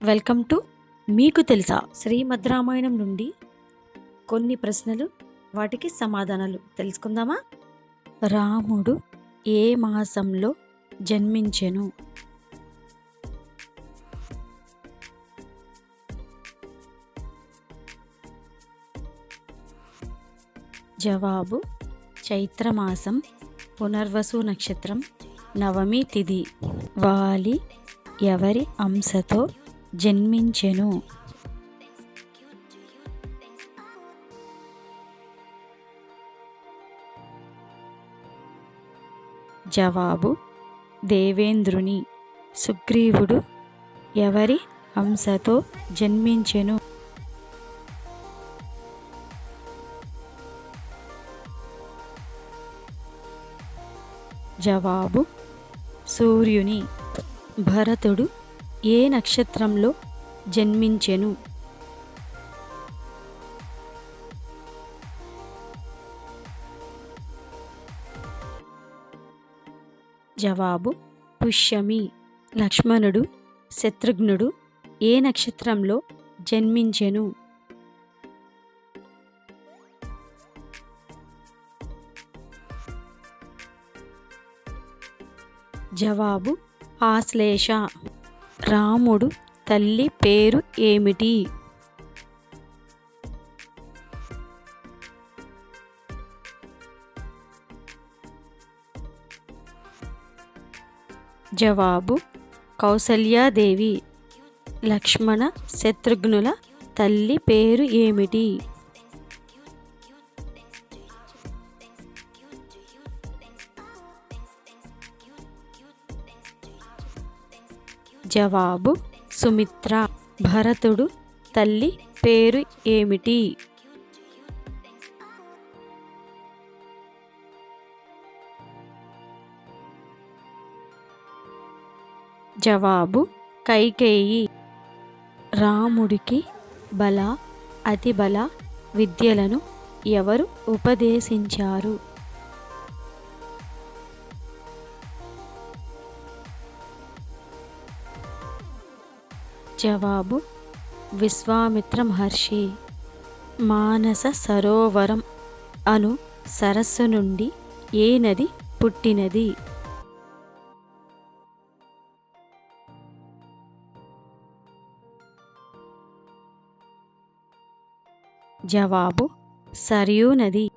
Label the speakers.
Speaker 1: Welcome to మీకు తెలుసా శ్రీమద్ రామాయణం నుండి కొన్ని ప్రశ్నలు వాటికి సమాధానాలు తెలుసుకుందామా? రాముడు ఏ మాసంలో జన్మించెను? జవాబు చైత్రమాసం పునర్వసు నక్షత్రం నవమి తిథి వాలి ఎవరి అంశతో జన్మించెను. జవాబు దేవేంద్రుని సుగ్రీవుడు ఎవరి అంశతో జన్మించెను? జవాబు సూర్యుని భరతుడు ఏ నక్షత్రంలో జన్మించెను? జవాబు పుష్యమి. లక్ష్మణుడు శత్రుఘ్నుడు ఏ నక్షత్రంలో జన్మించెను? జవాబు ఆశ్లేష. రాముడు తల్లి పేరు ఏమిటి? జవాబు కౌసల్యాదేవి. లక్ష్మణ శత్రుఘ్నుల తల్లి పేరు ఏమిటి? జవాబు సుమిత్ర. భరతుడు తల్లి పేరు ఏమిటి? జవాబు కైకేయి. రాముడికి బల అతిబల విద్యలను ఎవరు ఉపదేశించారు? జవాబు. విశ్వామిత్ర మహర్షి మానస సరోవరం అను సరస్సు నుండి ఏ నది పుట్టినది? జవాబు సరియూ నది.